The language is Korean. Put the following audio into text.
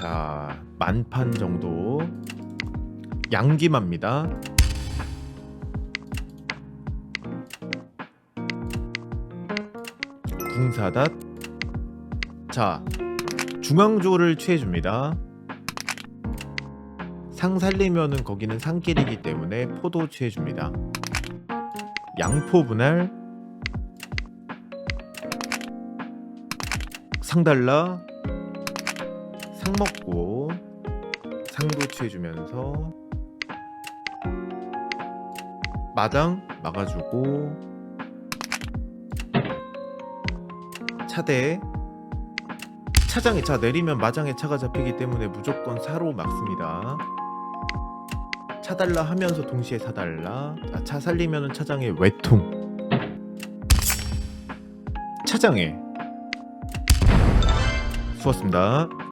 자 만판 정도 양기마입니다. 궁사닷. 자 중앙조를 취해줍니다. 상 살리면은 거기는 상길이기 때문에 포도 취해줍니다. 양포 분할. 상달라 상 먹고 상도 취해주면서 마당 막아주고 차대 차장에 차 내리면 마장에 차가 잡히기 때문에 무조건 사로 막습니다. 차달라 하면서 동시에 사달라. 자, 차 살리면은 차장에 외통. 차장에. 수고하셨습니다